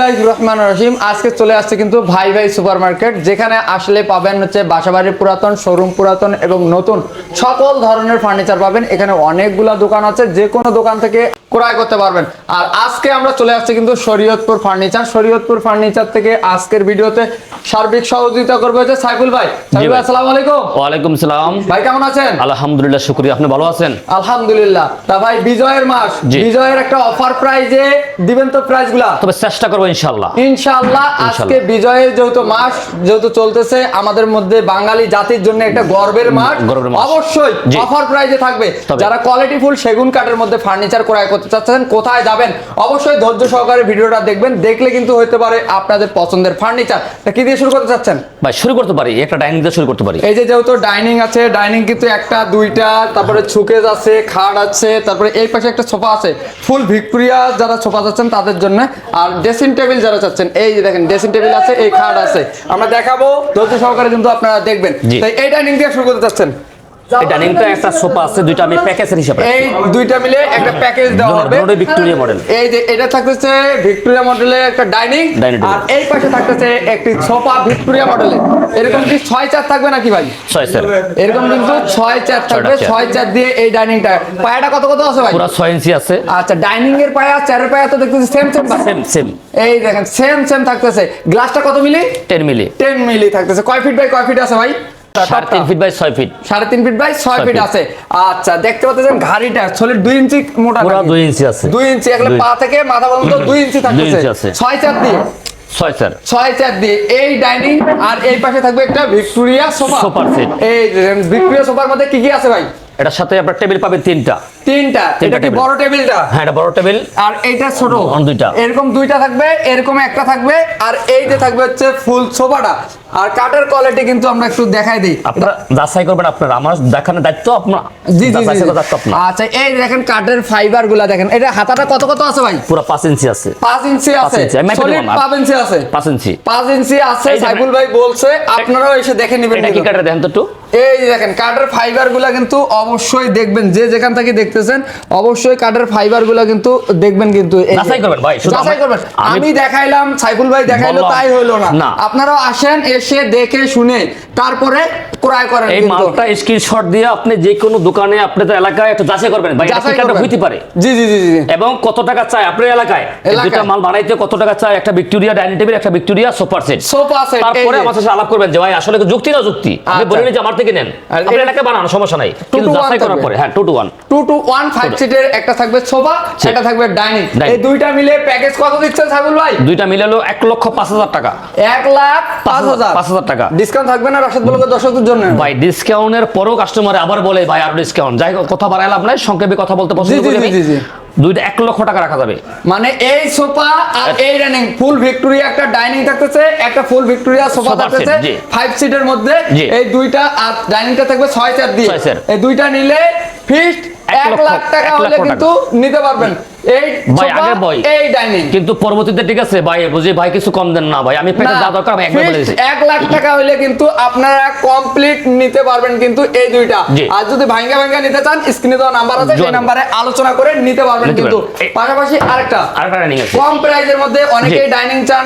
বিসমিল্লাহ রহমান রহিম। আজকে চলে আসছে কিন্তু ভাই ভাই সুপার মার্কেট যেখানে আসলে পাবেন হচ্ছে বাসাবাড়ির পুরাতন শোরুম পুরাতন এবং নতুন সকল ধরনের ফার্নিচার পাবেন। এখানে অনেকগুলা দোকান আছে যে কোনো দোকান থেকে ক্রয় করতে পারবেন। আর আজকে আমরা চলে আসছি কিন্তু শরীয়তপুর ফার্নিচার। শরীয়তপুর ফার্নিচার থেকে আজকের ভিডিওতে সার্বিক সহযোগিতা করবে হচ্ছে সাইফুল ভাই। সাইফুল ভাই। আসসালামু আলাইকুম। ওয়ালাইকুম সালাম। ভাই কেমন আছেন? আলহামদুলিল্লাহ শুক্রিয়া। আপনি ভালো আছেন? আলহামদুলিল্লাহ। তা ভাই বিজয়ের মাস। বিজয়ের একটা অফার প্রাইজে দিবেন তো প্রাইসগুলা তবে চেষ্টা করব ইনশাল্লাহ ইনশাআল্লাহ আজকে বিজয়ের যেহেতু মাস যেহেতু চলতেছে আমাদের মধ্যে বাঙালি জাতির জন্য একটা গর্বের মাস। অবশ্যই। অফার প্রাইজে থাকবে। যারা কোয়ালিটি ফুল সেগুন কাঠের মধ্যে ফার্নিচার ক্রয় করতে চাচ্ছেন কোথায় যাবেন অবশ্যই ধৈর্য সহকারে ভিডিওটা দেখবেন। দেখলে কিন্তু হতে পারে আপনাদের পছন্দের ফার্নিচার তা কি দিয়ে শুরু করতে চাচ্ছেন? ভাই শুরু করতে পারি একটা ডাইনিং দিয়ে শুরু করতে পারি। এই যে যেহেতু ডাইনিং আছে ডাইনিং কিন্তু একটা দুইটা তারপরে সুকেজ আছে খাট আছে তারপরে এই পাশে একটা সোফা আছে। ফুল ভিক্টোরিয়া যারা সোফা চাচ্ছেন তাদের জন্য। আর ড্রেসিং টেবিল যারা চাচ্ছেন এই যে দেখেন ড্রেসিং টেবিল আছে এই খাট আছে। আমরা দেখাবো ধৈর্য সহকারে কিন্তু আপনারা দেখবেন। তাই এই ডাইনিং দিয়ে শুরু করতে চাচ্ছেন? এই ডাইনিংটা একটা সোফা আছে দুইটা আমি প্যাকেজের হিসাবে এই দুইটা মিলে একটা প্যাকেজ দেওয়া হবে। ভিক্টোরিয়া মডেল এই যে এটা থাকতেছে ভিক্টোরিয়া মডেলের একটা ডাইনিং আর এই পাশে থাকতেছে একটি সোফা ভিক্টোরিয়া মডেলের এরকম কি ছয় চার থাকবে নাকি ভাই? ছয় স্যার এরকম কিন্তু ছয় চার থাকবে ছয়টা chair। ছয় চার দিয়ে এই ডাইনিংটা পায়াটা কত কত আছে ভাই? পুরো ছয় ইঞ্চি আছে। আচ্ছা ডাইনিং এর পায়া চারের পায়া তো দেখতেছি সেম সেম সেম সেম এই দেখেন সেম সেম থাকতেছে। গ্লাসটা কত মিলি? Ten milli. টেন মিলি থাকতেছে। কয় ফিট বাই কয় ফিট আছে ভাই? সাড়ে তিন ফিট বাই ছয় ফিট সাড়ে তিন ফিট বাই ছয় ছয় ফিট আছে। আচ্ছা দেখতে পাচ্ছেন ঘাড়িটা আসলে দুই ইঞ্চি মোটা দুই ইঞ্চি আছে। দুই ইঞ্চি একলে পা থেকে মাথা পর্যন্ত দুই ইঞ্চি থাকতেছে। ছয় চার দিয়ে? ছয় চার। ছয় চার দিয়ে। এই ডাইনিং আর এই পাশে থাকবে একটা ভিক্টোরিয়া সোফা। Sofa set। এই ভিক্টোরিয়া সোফার মধ্যে কি কি আছে ভাই? এটার সাথে আপনার টেবিল পাবে তিনটা। তিনটা। তিনটা এটা কি বড় টেবিলটা? হ্যাঁ এটা বড় টেবিল। আর এইটা ছোট। দুইটা। এরকম দুইটা থাকবে এরকম একটা থাকবে আর এই থাকবে হচ্ছে ফুল সোফাটা। আর কাঠের কোয়ালিটি কিন্তু আমরা একটু দেখাই দিই। আপনারা যাচাই করবেন আপনারা। আমার দেখানোর দায়িত্ব আপনার। জি জি যাচাই জি, করার দায়িত্ব জি আপনার। আচ্ছা এই দেখেন কাঠের ফাইবারগুলা দেখেন। এটা হাতাটা কত কত আছে ভাই? পুরো পাঁচ ইঞ্চি আছে। পাঁচ ইঞ্চি আছে। ইঞ্চি, আমি মাপে সলিড দিলাম। ইঞ্চি আছে। পাঁচ ইঞ্চি। পাঁচ ইঞ্চি আছে সাইফুল ভাই বলছে। আপনারাও এসে দেখে নেবেন এটা কি দেখেন। তো একটু। এই দেখেন কাঠের ফাইবারগুলা কিন্তু অবশ্যই দেখবেন। যে যেখান থেকে দেখতেছেন অবশ্যই কাঠের ফাইবারগুলা কিন্তু দেখবেন কিন্তু যাচাই করবেন ভাই, যাচাই আমি- করবেন। আমি- আমি দেখাইলাম সাইফুল ভাই দেখাইলো তাই হইল না। আপনারাও আসেন এসে দেখে শুনে তারপরে ক্রয় করেন এই মালটা স্ক্রিনশট দিয়ে আপনি যে কোনো দোকানে আপনাদের এলাকায় একটু যাচাই করবেন। ভাই যাচাই করবেন। হইতে পারে। জি জি জি জি। এবং কত টাকা আপনার এলাকায়? মাল বানাইতে কত টাকা একটা ভিক্টোরিয়া ডাইনিং টেবিল একটা ভিক্টোরিয়া সোফার সেট। সোফা সেট তারপরে আমার সাথে আলাপ করবেন যে ভাই আসলে যুক্তি না যুক্তি? আচ্ছা। যে আমার থেকে নেন। আপনার এলাকায় বানানো সমস্যা নাই। কিন্তু যাচাই করার পরে হ্যাঁ টু টু ওয়ান ফাইভ সিটের একটা থাকবে সোফা সেটা থাকবে ডাইনিং এই দুইটা মিলে প্যাকেজ কত দিচ্ছেন সাইফুল ভাই? দুইটা মিলে হলো এক লক্ষ পাঁচ হাজার টাকা। এক লাখ পাঁচ হাজার পাঁচ হাজার টাকা। ডিসকাউন্ট থাকবে না রসদ বলকে দর্শকদের জন্য? ভাই ডিসকাউন্টের পরও কাস্টমার আবার বলে ভাই আর ডিসকাউন্ট যাই কথা বাড়াই লাভ নাই সংক্ষেপে কথা বলতে পছন্দ করি জি, জি। দুইটা এক লক্ষ টাকা রাখা যাবে। মানে এই সোফা আর এই ডাইনিং ফুল ভিক্টোরিয়া একটা ডাইনিং থাকতেছে একটা ফুল ভিক্টোরিয়া সোফা থাকতেছে ফাইভ সিটের মধ্যে। এই দুইটা আর ডাইনিংটা থাকবে ছয় চার দিয়ে। এই দুইটা নিলে ফিক্সড এক লাখ টাকা হলে কিন্তু নিতে পারবেন। এই ভাই, সোফা আগে বই। এই ডাইনিং। কিন্তু পরবর্তীতে ঠিক আছে ভাই বুঝি ভাই কিছু কম দেন না ভাই। আমি পেটে যা দরকার আমি একবার বলে দিচ্ছি। এক লাখ টাকা হইলে কিন্তু আপনারা কমপ্লিট নিতে পারবেন কিন্তু এই দুইটা। আর যদি ভাঙ্গা ভাঙ্গা নিতে চান স্ক্রিনে দেওয়া নাম্বার আছে সেই নাম্বারে আলোচনা করে নিতে পারবেন কিন্তু। পাশাপাশি আরেকটা। আরেকটা ডাইনিং আছে। কম প্রাইজের মধ্যে অনেকেই ডাইনিং চান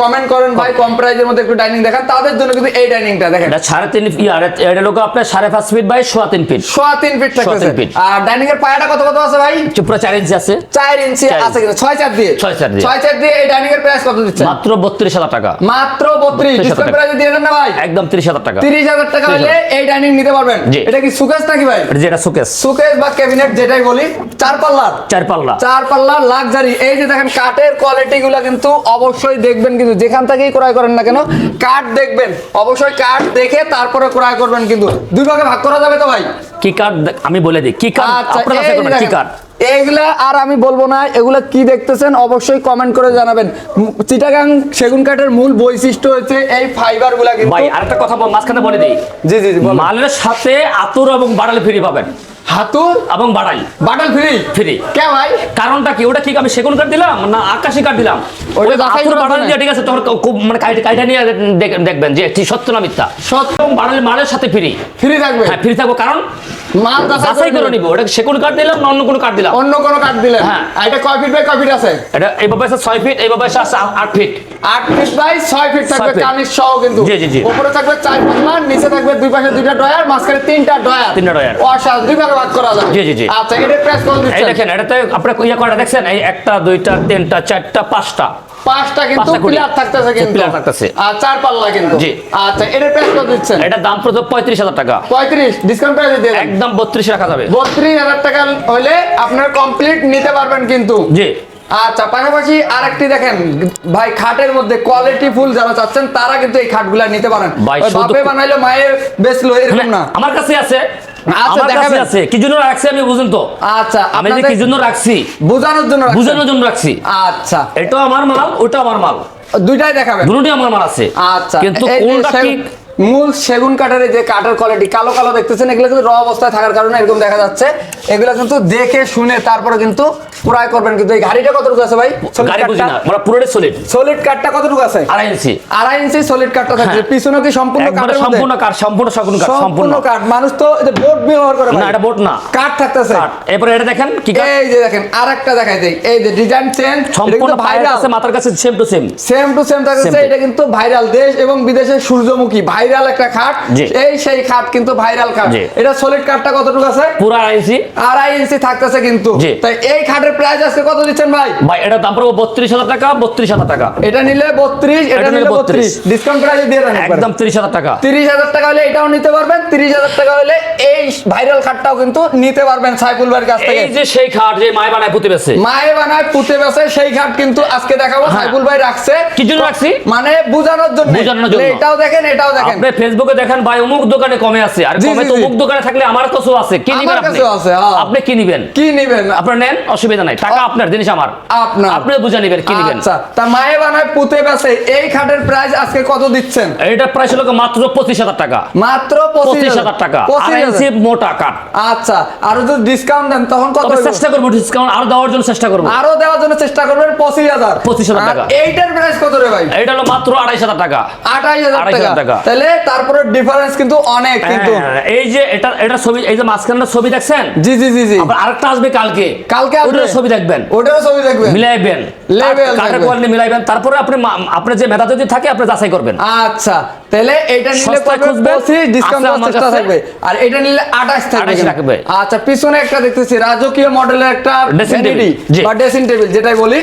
কমেন্ট করেন ভাই কম। প্রাইজের মধ্যে একটু ডাইনিং দেখান তাদের জন্য কিন্তু এই ডাইনিংটা দেখেন। এটা সাড়ে তিন ইয়ার এটা লোক আপনার সাড়ে পাঁচ ফিট বাই সোয়া তিন ফিট সোয়া তিন ফিট থাকতেছে। আর ডাইনিং এর পায়াটা কত কত আছে ভাই? পুরো চার ইঞ্চি আছে। চার ইঞ্চি আছে কিন্তু ছয় চার দিয়ে। ছয় চার দিয়ে। ছয় চার দিয়ে এই ডাইনিং এর প্রাইস কত দিচ্ছে মাত্র বত্রিশ হাজার টাকা। মাত্র বত্রিশ। 32,000 ডিসকাউন্ট টাকা। প্রাইজে দিয়ে দেন না ভাই একদম তিরিশ হাজার টাকা। তিরিশ হাজার টাকা হলে এই ডাইনিং নিতে পারবেন। এটা কি সুকেস নাকি ভাই? এটা যেটা সুকেস সুকেস বা ক্যাবিনেট যেটাই বলি চার পাল্লার চার পাল্লা। চার পাল্লার লাক্সারি এই যে দেখেন কাঠের কোয়ালিটি গুলা কিন্তু অবশ্যই দেখবেন কিন্তু যেখান থেকেই ক্রয় করেন না কেন কাঠ দেখবেন। অবশ্যই কাঠ দেখে তারপরে ক্রয় করবেন কিন্তু। দুই ভাগে ভাগ করা যাবে তো ভাই? কি কার্ড আমি বলে দিই কি কার্ড আচ্ছা আপনারা কি কার্ড এইগুলা আর আমি বলব না এগুলা কি দেখতেছেন অবশ্যই কমেন্ট করে জানাবেন। চিটাগাং সেগুন কাঠের মূল বৈশিষ্ট্য হচ্ছে এই ফাইবারগুলা কিন্তু ভাই আরেকটা কথা মাঝখানে বলে দিই। জি জি জি মালের সাথে আতর এবং বাড়াল ফ্রি পাবেন। হাতুর এবং বাড়াই বাটল ফ্রি? ফ্রি। কে ভাই? কারণটা কি? ওটা কি আমি সেগুন কাঠ দিলাম না আকাশি কাঠ দিলাম? ওটা আতর বাড়াল দিয়ে ঠিক আছে তোমার খুব মানে কাইটা নিয়ে দেখবেন যে ঠিক সত্য না মিথ্যা। সত্য। এবং বাড়াল মালের সাথে ফ্রি। ফ্রি থাকবে। হ্যাঁ ফ্রি থাকব কারণ মাল যাচাই করে নিব। এটা সেগুন কাঠ দিলাম না অন্য কোনো কাঠ দিলাম। অন্য কোনো কাঠ দিলেন? হ্যাঁ। এটা কয় ফিট বাই কয় ফিট আছে? এটা এইভাবে আছে ছয় ফিট এইভাবে আছে আছে আট ফিট। আট ফিট বাই ছয় ফিট থাকবে। কানিস সহ কিন্তু। জি, জি, জি। উপরে থাকবে চার পাল্লা নিচে থাকবে দুই পাশে দুইটা ড্রয়ার মাঝখানে তিনটা ড্রয়ার। তিনটা dryer। অসাধারণ দুই ভাগে ভাগ করা যাবে জি, জি, জি। আচ্ছা এটা প্রেস করে এই দিচ্ছেন দেখেন এটাতে আপনার ইয়া কয়টা দেখছেন? এই একটা দুইটা তিনটা চারটা পাঁচটা। পাঁচটা কিন্তু পাঁচটা থাকতেছে কিন্তু। Pillar থাকতেছে। আর চার পাল্লা কিন্তু। জি। আচ্ছা এটা প্রেস করে দিচ্ছেন? এটার দাম পঁয়ত্রিশ হাজার টাকা। পঁয়ত্রিশ ডিসকাউন্ট প্রাইসে দিয়ে একদম বত্রিশ রাখা যাবে। বত্রিশ হাজার টাকা হলে আপনার কমপ্লিট নিতে পারবেন কিন্তু। জি। আচ্ছা পাশাপাশি আরেকটি দেখেন ভাই খাটের মধ্যে কোয়ালিটি ফুল যারা চাচ্ছেন তারা কিন্তু এই খাটগুলা নিতে পারেন। বাপে বানাইলো মায়ের বেচলো এরকম না আমার কাছে আছে আচ্ছা, দেখাবেন। আছে কি জন্য রাখছি আমি বুঝুন তো? আচ্ছা আমি যে কি জন্য রাখছি? বোঝানোর জন্য। বুঝানোর জন্য রাখছি। আচ্ছা। এটা আমার মাল ওটা আমার মাল। দুইটাই দেখাবেন। দুটোই আমার মাল আছে। আচ্ছা। কিন্তু কোনটা কি মূল সেগুন কাঠের যে কাঠের কোয়ালিটি কালো কালো দেখতেছেন এগুলো কিন্তু র অবস্থায় থাকার কারণে এরকম দেখা যাচ্ছে। এগুলো কিন্তু দেখে শুনে তারপরে কিন্তু ক্রয় করবেন। কিন্তু এই গাড়িটা কতটুকু আছে ভাই? গাড়ি বুঝি না আমরা পুরোটাই সলিড সলিড কাঠটা কতটুকু আছে? আড়াই ইঞ্চি আড়াই ইঞ্চি সলিড কাঠটা থাকছে। হ্যাঁ। পিছনে কি সম্পূর্ণ কাঠের সম্পূর্ণ কাঠ সম্পূর্ণ শগুন কাঠ সম্পূর্ণ কাঠ মানুষ তো বোর্ড ব্যবহার করে না এটা বোট না। কাঠ থাকতেছে। কাঠ এরপরে এটা দেখেন কি কাঠ এই যে দেখেন আরেকটা দেখাই দেই। এই যে ডিজাইন চেঞ্জ সম্পূর্ণ ভাইরাল কাছে মাথার কাছে same to same same to same to- এটা কিন্তু ভাইরাল দেশ এবং বিদেশে সূর্যমুখী। ভাইরাল একটা খাট এই সেই খাট কিন্তু ভাইরাল খাট। এটা সলিড কাঠটা কতটুকু আছে? পুরো আড়াই ইঞ্চি। আড়াই ইঞ্চি থাকতেছে কিন্তু। তাই এই খাটের প্রাইস আজকে কত দিচ্ছেন ভাই? ভাই এটা দাম পড়বে বত্রিশ হাজার টাকা বত্রিশ হাজার টাকা। এটা নিলে বত্রিশ এটা নিলে বত্রিশ। 32 ডিসকাউন্ট প্রাইস দিয়ে দেন একদম তিরিশ হাজার টাকা। তিরিশ হাজার টাকা হলে এটাও নিতে পারবেন তিরিশ হাজার টাকা হলে এই ভাইরাল খাটটাও কিন্তু নিতে পারবেন সাইফুল ভাইয়ের কাছ থেকে। এই যে সেই খাট যে মায় বানায় পুঁতে বেছে। মায়ে বানায় পুঁতে বেছে সেই খাট কিন্তু আজকে দেখাবো হ্যাঁ। সাইফুল ভাই রাখছে। কি জন্য রাখছি? মানে বোঝানোর জন্য। বোঝানোর জন্য। এটাও দেখেন এটাও দেখেন। আপনি ফেসবুকে দেখেন ভাই অমুক দোকানে কমে আছে। আর কমে তো অমুক দোকানে থাকলে আমার কাছেও আছে। কি নিবেন আপনি? আছে, হ্যাঁ। আপনি কি নিবেন? কি নিবেন? আপনার নেন অসুবিধা নাই। টাকা আপনার জিনিস আমার। আপনার। আপনি বুঝে নিবেন কি নিবেন। আচ্ছা তা মায়ে বানায় পুঁতে বেছে এই খাটের প্রাইস আজকে কত দিচ্ছেন? এটা প্রাইস হলো মাত্র পঁচিশ হাজার টাকা। মাত্র পঁচিশ হাজার। টাকা। পঁচিশ মোটা কাঠ। আচ্ছা আর যদি ডিসকাউন্ট দেন তখন কত চেষ্টা করব ডিসকাউন্ট আরও দেওয়ার জন্য চেষ্টা করব। আরও দেওয়ার জন্য চেষ্টা করবেন পঁচিশ হাজার। 25,000 আর টাকা। এইটার প্রাইস কত রে ভাই? এটা হলো মাত্র আড়াইশ হাজার টাকা। হাজার টাকা। তাহলে তারপরে ডিফারেন্স কিন্তু অনেক কিন্তু হ্যাঁ, এই যে এটা এটা ছবি এই যে মাঝখানটা ছবি দেখছেন? জি জি জি জি। আবার আরেকটা আসবে কালকে। কালকে ওটার ছবি দেখবেন। ওটারও ছবি দেখবেন। মিলাইবেন। কাঠের কোয়ালিটি মিলাইবেন। তারপরে আপনি আপনার যে মেধা যদি থাকে আপনি যাচাই করবেন। আচ্ছা। তাহলে এটা নিলে সস্তায় পড়বে খুঁজবেন, 25 ডিসকাউন্ট। থাকবে আর এটা নিলে 28 থাকবে 28 কিন্তু। আচ্ছা পিছনে একটা দেখতেছি রাজকীয় মডেলের একটা বা ড্রেসিং টেবিল যেটাই বলি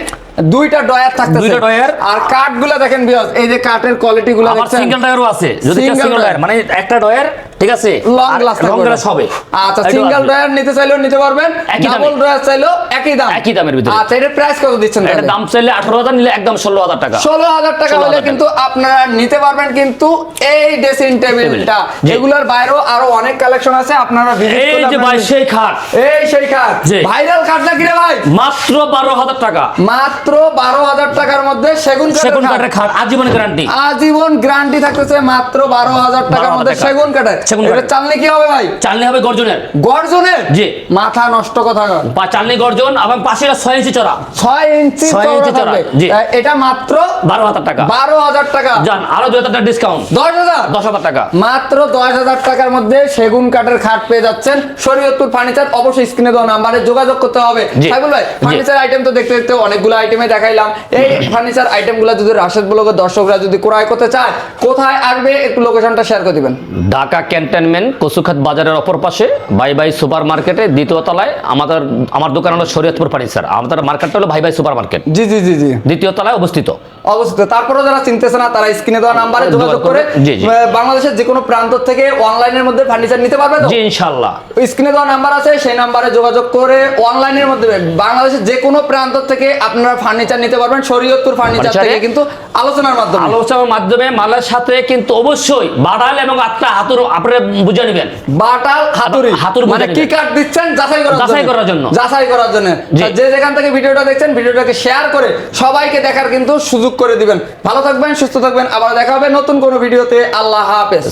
দুইটা ডয়ার থাকতেছে। দুইটা ডয়ার। আর কাঠগুলো দেখেন বিয়াস এই যে কাঠের কোয়ালিটি গুলো আবার সিঙ্গেল টায়ারও আছে যদি সিঙ্গেল। টায়ার মানে একটা ডয়ার ঠিক আছে? লং আর লং গ্লাস হবে। আচ্ছা সিঙ্গেল ডয়ার নিতে চাইলেও নিতে পারবেন ডাবল ডয়ার চাইলেও একই দাম। একই দামের ভিতরে। আচ্ছা এটার প্রাইস কত দিচ্ছেন এটা দাম চাইলে আঠারো হাজার নিলে একদম ষোলো হাজার টাকা। ষোলো হাজার টাকা হলে কিন্তু আপনারা নিতে পারবেন কিন্তু এই ড্রেসিং টেবিলটা। জি। বাইরেও আরও অনেক কালেকশন আছে আপনারা visit এই যে ভাই সেই খাট। এই সেই খাট। ভাইরাল খাট না কিরে ভাই? মাত্র বারো হাজার টাকা। মাত্র বারো হাজার টাকার মধ্যে সেগুন সেগুন কাঠের খাট আজীবন গ্যারান্টি আজীবন গ্যারান্টি থাকতেছে মাত্র বারো হাজার টাকার মধ্যে সেগুন কাঠের। সেগুন কাঠের। চালনি কি হবে ভাই? চালনি হবে গর্জনের। গর্জনের? জি। মাথা নষ্ট কথা বা চালনি গর্জন এবং পাশে ছয় ইঞ্চি চড়া। ছয় ইঞ্চি ছয় ইঞ্চি। আহ, এটা মাত্র বারো হাজার টাকা। বারো হাজার টাকা। যান আরও দু হাজার ডিসকাউন্ট দশ হাজার? দশ হাজার টাকা। মাত্র দশ হাজার টাকার মধ্যে সেগুন কাঠের খাট পেয়ে যাচ্ছেন শরীয়তপুর ফার্নিচার। অবশ্যই স্ক্রিনে দেওয়া নাম্বারে যোগাযোগ করতে হবে। ভাই ফার্নিচার আইটেম তো দেখতে দেখতে অনেকগুলো আইটেমে দেখাইলাম। এই ফার্নিচার আইটেমগুলো যদি রাশেদ ব্লগের দর্শকরা যদি ক্রয় করতে চায় কোথায় আসবে একটু লোকেশনটা শেয়ার করে দিবেন। ঢাকা ক্যান্টনমেন্ট কচুখাত বাজারের অপর পাশে বাই বাই সুপার মার্কেটে দ্বিতীয় তলায় আমাদের আমার দোকান হলো শরীয়তপুর ফার্নিচার আমাদের মার্কেটটা হলো ভাই ভাই সুপার মার্কেট জি জি জি জি। দ্বিতীয় তলায় অবস্থিত। অবস্থিত। তারপরে যারা চিনতেছে না তারা স্ক্রিনে দেওয়া নাম্বারে যোগাযোগ করে বাংলাদেশের যে কোনো প্রান্ত থেকে অনলাইনের মধ্যে ফার্নিচার নিতে পারবে তো? জি ইনশাল্লাহ স্ক্রিনে দেওয়া নাম্বার আছে সেই নাম্বারে যোগাযোগ করে অনলাইনের মধ্যে বাংলাদেশের যে কোনো প্রান্ত থেকে আপনারা ফার্নিচার নিতে পারবেন শরীয়তপুর ফার্নিচার থেকে কিন্তু আলোচনার মাধ্যমে। আলোচনার মাধ্যমে মালের সাথে কিন্তু অবশ্যই বাড়াল এবং আটটা হাতুর আপনারা বুঝে নেবেন। বাটাল হাতুড়ি। হাতুড়ি মানে কি। কাঠ দিচ্ছেন? যাচাই করার যাচাই করার জন্য। যাচাই করার জন্য। যে যেখান থেকে ভিডিওটা দেখছেন ভিডিওটাকে শেয়ার করে সবাইকে দেখার কিন্তু সুযোগ করে দিবেন। ভালো থাকবেন সুস্থ থাকবেন। আবার দেখা হবে নতুন কোনো ভিডিওতে। আল্লাহ হাফেজ।